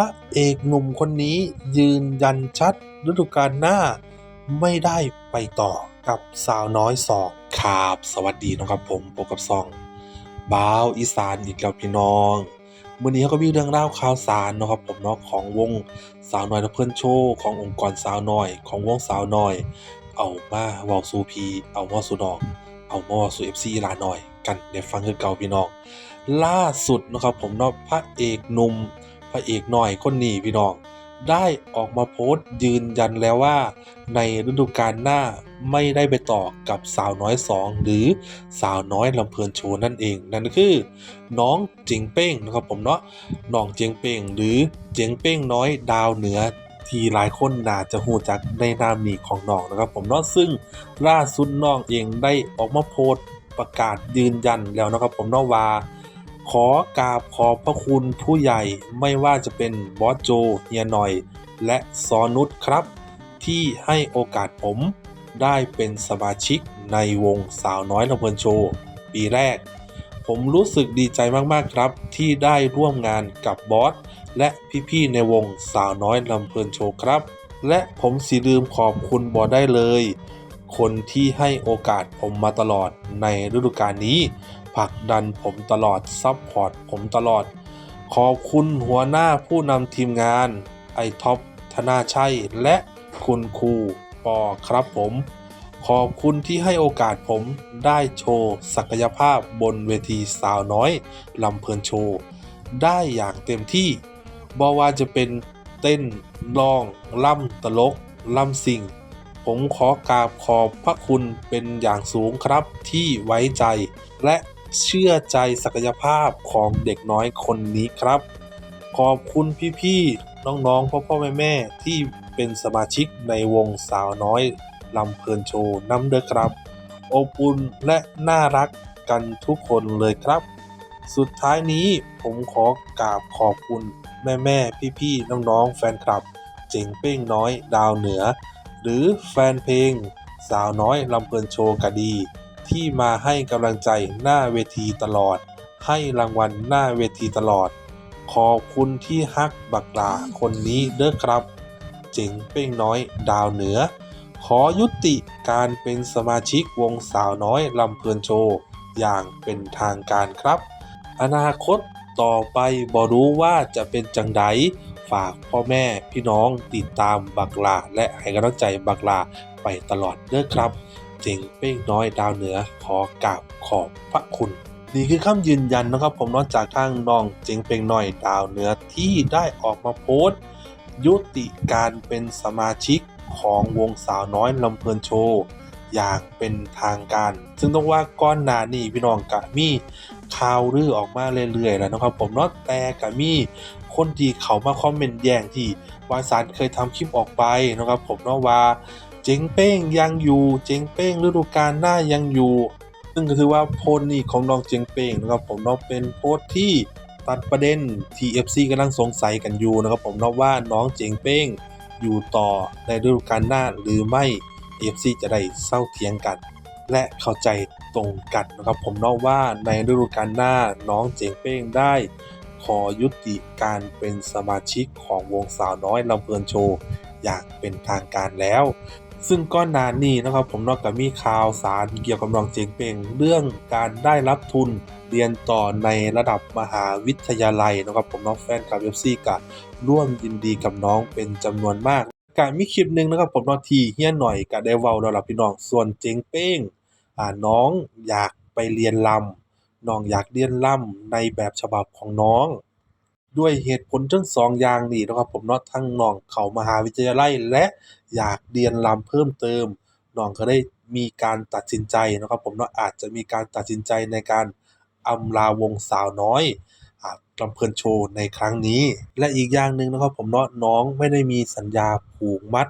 ระเอกหนุ่มคนนี้ยืนยันชัดฤดูกาลหน้า ไม่ได้ไปต่อกับสาวน้อยสองครับ สวัสดีนะครับผมพบกับซองบ้าวอีสานอีกแล้วพี่น้องมื้อนี้เขาก็มีเรื่องราข่าวสารนะครับผมเนาะของวงสาวน้อยและเพื่อนโชว์ขององค์กรสาวน้อย ของวงสาวน้อย เอามาเวาสู่พี่เอามาสูนองเอามาเวาสู่ FC หลาน้อย กันได้ฟังคือเก่าพี่น้อง ล่าสุดนะครับผมเนาะพระเอกหนุ่ม พระเอกน้อยคนนี้พี่น้อง ได้ออกมาโพสต์ยืนยันแล้วว่า ในฤดูกาลหน้าไม่ได้ไปต่อกับสาวน้อยสองหรือสาวน้อยลำเพลินโชว์นั่นเอง นั่นคือ น้องเจิงเป้งนะครับผมเนาะน้องเจิงเป้งหรือเจิงเป้งน้อยดาวเหนือที่หลายคนน่าจะหูจักในนามนี้ของน้องนะครับผมเนาะซึ่งล่าสุดน้องเองได้ออกมาโพสต์ประกาศยืนยันแล้วนะครับผมเนาะว่า ขอกราบขอบพระคุณผู้ใหญ่ไม่ว่าจะเป็นบอสโจเฮียหน่อย และซอนุชครับ ที่ให้โอกาสผมได้เป็นสมาชิกในวงสาวน้อยลำเพลินโชว์ปีแรก ผมรู้สึกดีใจมาก ๆ ครับ ที่ได้ร่วมงานกับบอส และพี่ ๆ ในวงสาวน้อยลำเพลินโชว์ครับ และผมสิลืมขอบคุณบอสได้เลย คนที่ให้โอกาสผมมาตลอดในฤดูกาลนี้ ผลักดันผมตลอดซัพพอร์ตผมตลอด ขอบคุณหัวหน้าผู้นำทีมงาน ไอท็อปธนาชัย และคุณครูปอครับผม ขอบคุณที่ให้โอกาสผมได้โชว์ศักยภาพบนเวทีสาวน้อยลำเพลินโชว์ ได้อย่างเต็มที่บอว่าจะเป็นเต้นร้องล่ำตลกล่ำสิ่ง ผมขอกราบขอบพระคุณเป็นอย่างสูงครับที่ไว้ใจ และ เชื่อใจศักยภาพของเด็กน้อยคนนี้ครับ ขอบคุณพี่ๆ น้องๆ พ่อพ่อแม่แม่ๆที่เป็นสมาชิกในวงสาวน้อยลำเพลินโชว์น้ำเด้อครับ อบอุ่นและน่ารักกันทุกคนเลยครับ สุดท้ายนี้ผมขอกราบขอบคุณแม่แม่พี่พี่ๆน้องๆ แฟนคลับ เจ๋งเป้งน้อยดาวเหนือ หรือแฟนเพลงสาวน้อยลำเพลินโชว์กะดี ที่มาให้กำลังใจหน้าเวทีตลอด ให้รางวัลหน้าเวทีตลอด ขอบคุณที่ฮักบักลาคนนี้เด้อครับ เจ๋งเป้งน้อยดาวเหนือ ขอยุติการเป็นสมาชิกวงสาวน้อยลำเพลินโชว์อย่างเป็นทางการครับ อนาคตต่อไปบ่รู้ว่าจะเป็นจังไดฝากพ่อแม่พี่น้องติดตามบักลาและให้กำลังใจบักลาไปตลอดเด้อครับ เจ๋งเป้งน้อยดาวเหนือขอกราบขอบพระคุณนี่คือคำยืนยันนะครับผมนอกจากทางน้องเจ๋งเป้งน้อยดาวเหนือที่ได้ออกมาโพสต์ ยุติการเป็นสมาชิกของวงสาวน้อยลำเพลินโชว์อย่างเป็นทางการ ซึ่งต้องว่าก้อนหนานี่พี่น้องกะมีข่าวลือออกมาเรื่อยๆแล้วนะครับผมเนาะแต่กะมีคนที่เขามาคอมเมนต์แย้งที่วายสารเคยทำคลิปออกไปนะครับผมเนาะว่า เจ๋งเป้งยังอยู่เจ๋งเป้งฤดูกาลหน้ายังอยู่ ซึ่งก็ถือว่าโพสต์นี้ของน้องเจ๋งเป้งนะครับผมเนาะเป็นโพสต์ที่ตัดประเด็นที่ FC กำลังสงสัยกันอยู่นะครับผมเนาะว่าน้องเจ๋งเป้งอยู่ต่อในฤดูกาลหน้าหรือไม่ FC จะได้เศร้าเถียงกัน และเข้าใจตรงกันนะครับผมเนาะว่าในฤดูกาลหน้าน้องเจ๋งเป้งได้ขอยุติการเป็นสมาชิกของวงสาวน้อยลำเพลินโชว์อย่างเป็นทางการแล้ว ซึ่งก้อนนานนี้นะครับผมนอกจากมีข่าวสารเกี่ยวกับน้องเจงเปงเรื่องการได้รับทุนเรียนต่อในระดับมหาวิทยาลัยนะครับผมน้องแฟนคลับเอฟซีกับร่วมยินดีกับน้องเป็นจำนวนมากการมีคลิปหนึ่งนะครับผมเนอที่เฮี้ยนหน่อยกับได้เว้าแล้วล่ะพี่น้องส่วนเจงเป้งอ่าน้องอยากไปเรียนลำน้องอยากเรียนลำในแบบฉบับของน้อง ด้วยเหตุผลทั้งสองอย่างนี้นะครับผมเนาะทั้งน้องเข้ามหาวิทยาลัยและอยากเรียนรำเพิ่มเติมน้องก็ได้มีการตัดสินใจนะครับผมเนาะอาจจะมีการตัดสินใจในการอำลาวงสาวน้อยอ่าลำเพลินโชว์ในครั้งนี้ และอีกอย่างหนึ่งนะครับผมเนาะน้องไม่ได้มีสัญญาผูกมัด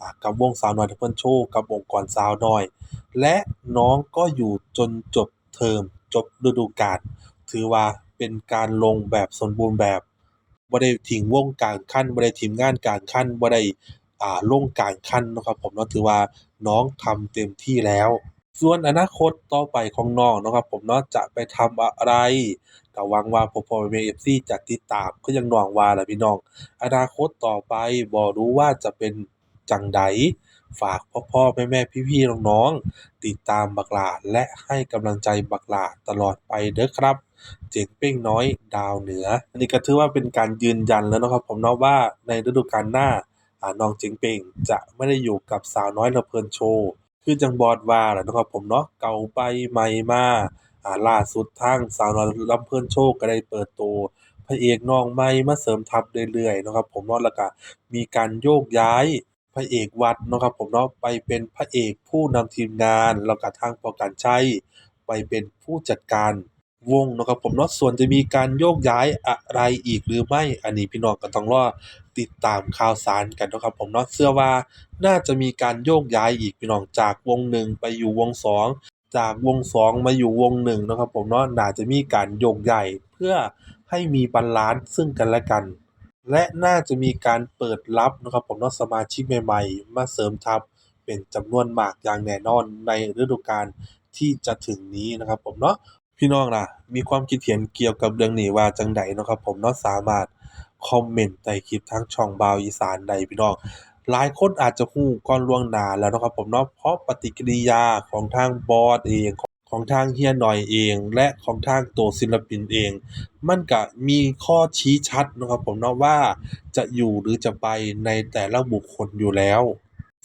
อ่ากับวงสาวน้อยลำเพลินโชว์กับองค์กรสาวน้อย และน้องก็อยู่จนจบเทอมจบฤดูกาลถือว่า เป็นการลงแบบสมบูรณ์แบบบ่ได้ทิ้งวงกลางคันบ่ได้ทิ้งานกลางคันบ่ได้ อ่า ลงกลางคันเนาะครับผมเนาะถือว่าน้องทำเต็มที่แล้ว ส่วนอนาคตต่อไปของน้องเนาะครับผมเนาะจะไปทำอะไรก็หวังว่าพ่อพ่อแม่ๆ FC จะติดตามคือจั่งน้องว่าล่ะพี่น้อง อนาคตต่อไปบ่รู้ว่าจะเป็นจังใดฝากพ่อพ่อแม่แม่พี่พี่น้องน้องๆติดตามบักหลาและให้กำลังใจบักหลาตลอดไปเด้อครับ เจ๋งเป้งน้อยดาวเหนือ อันนี้ก็ถือว่าเป็นการยืนยันแล้วนะครับผมเนาะว่าในฤดูกาลหน้าน้องเจ๋งเป้งจะไม่ได้อยู่กับสาวน้อยลำเพลินโชว์คือจังบอสว่าแหละนะครับผมเนาะเก่าไปใหม่มาอ่าล่าสุดทางสาวน้อยลำเพลินโชว์ก็ได้เปิดตัวพระเอกน้องใหม่มาเสริมทัพเรื่อยๆนะครับผมเนาะแล้วก็มีการโยกย้ายพระเอกวัดนะครับผมเนาะไปเป็นพระเอกผู้นำทีมงานแล้วก็ทางพอการชัยไปเป็นผู้จัดการ วงนะครับผมเนาะส่วนจะมีการโยกย้ายอะไรอีกหรือไม่อันนี้พี่น้องก็ต้องรอติดตามข่าวสารกันนะครับผมเนาะเชื่อว่าน่าจะมีการโยกย้ายอีกพี่น้องจากวงหนึ่งไปอยู่วงสองจากวงสองมาอยู่วงหนึ่งนะครับผมเนาะน่าจะมีการโยกย้ายเพื่อให้มีบาลันซ์ซึ่งกันและกัน และน่าจะมีการเปิดรับนะครับผมเนาะสมาชิกใหม่ ๆ มาเสริมทัพเป็นจำนวนมากอย่างแน่นอนในฤดูกาลที่จะถึงนี้นะครับผมเนาะ พี่น้องล่ะ มีความคิดเห็นเกี่ยวกับเรื่องนี้ว่าจั่งใดเนาะครับผมเนาะสามารถคอมเมนต์ใต้คลิปทางช่องบ่าวอีสานได้พี่น้องหลายคนอาจจะฮู้ก่อนล่วงหน้าแล้วเนาะครับผมเนาะเพราะปฏิกิริยาของทางบอสเองของทางเฮียหน่อยเอง และของทางตัวศิลปินเอง มันก็มีข้อชี้ชัดนะครับผมเนาะว่าจะอยู่หรือจะไปในแต่ละบุคคลอยู่แล้ว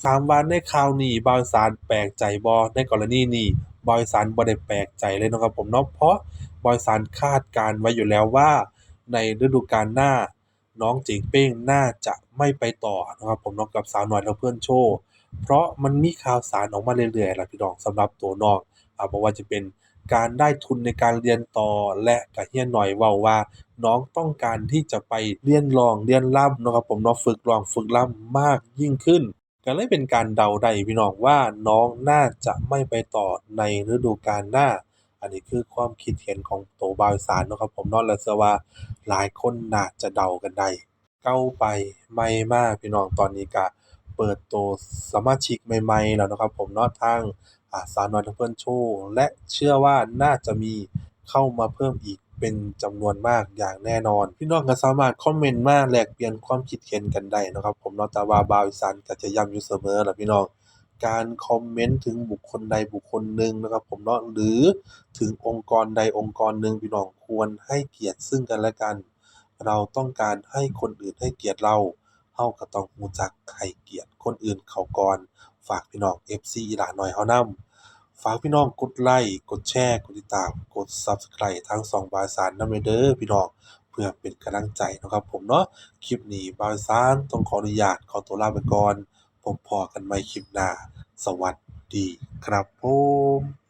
ถามว่าในข่าวนี้บาวอีสานแปลกใจบ่ในกรณีนี้ บอีสานบ่ได้แปลกใจเลยเนาะครับผมเนาะเพราะบอีสานคาดการไว้อยู่แล้วว่า ในฤดูกาลหน้าน้องเจ๋งเป้งน่าจะไม่ไปต่อนะครับผมเนาะกับสาวหน้อยลำเพลินโชว์เพราะมันมีข่าวสารออกมาเรื่อยๆล่ะพี่น้องสำหรับตัวน้องอ่าบ่ว่าจะเป็นการได้ทุนในการเรียนต่อและก็เฮียหน่อยเว้าว่า น้องต้องการที่จะไปเรียนรองเรียนรำนะครับผมเนาะฝึกรองฝึกรำมากยิ่งขึ้น ก็เลยเป็นการเดาได้พี่น้องว่าน้องน่าจะไม่ไปต่อในฤดูกาลหน้า อันนี้คือความคิดเห็นของโตบาวสานเนะครับผมนาะและเชื่อว่าหลายคนน่าจะเดากันได้เก่าไปใหม่มากพี่น้องตอนนี้ก็เปิดตัวสมาชิกใหม่ๆแล้วนะครับผมนาะทางอ่าสาวน้อยลำเพลินโชว์และเชื่อว่าน่าจะมีเข้ามาเพิ่มอีก เป็นจำนวนมากอย่างแน่นอน พี่น้องก็สามารถคอมเมนต์มาแลกเปลี่ยนความคิดเห็นกันได้นะครับ ผมเนาะแต่ว่าบาวอีสานก็จะย้ำอยู่เสมอล่ะพี่น้องการคอมเมนต์ถึงบุคคลใดบุคคลหนึ่งนะครับ ผมเนาะหรือถึงองค์กรใดองค์กรหนึ่งพี่น้องควรให้เกียรติซึ่งกันและกัน เราต้องการให้คนอื่นให้เกียรติเราเราก็ต้องรู้จักให้เกียรติคนอื่นเขาก่อน ฝากพี่น้อง FC อีหลาน้อยเฮานำ ฝากพี่น้องกดไลค์ กดแชร์ กดติดตาม กด Subscribe ทั้งสองบาวอีสานนำเด้อพี่น้องเพื่อเป็นกำลังใจนะครับผมเนาะคลิปนี้บาวอีสานต้องขออนุญาตขอตัวลาไปก่อนพบพอกันใหม่คลิปหน้า สวัสดีครับผม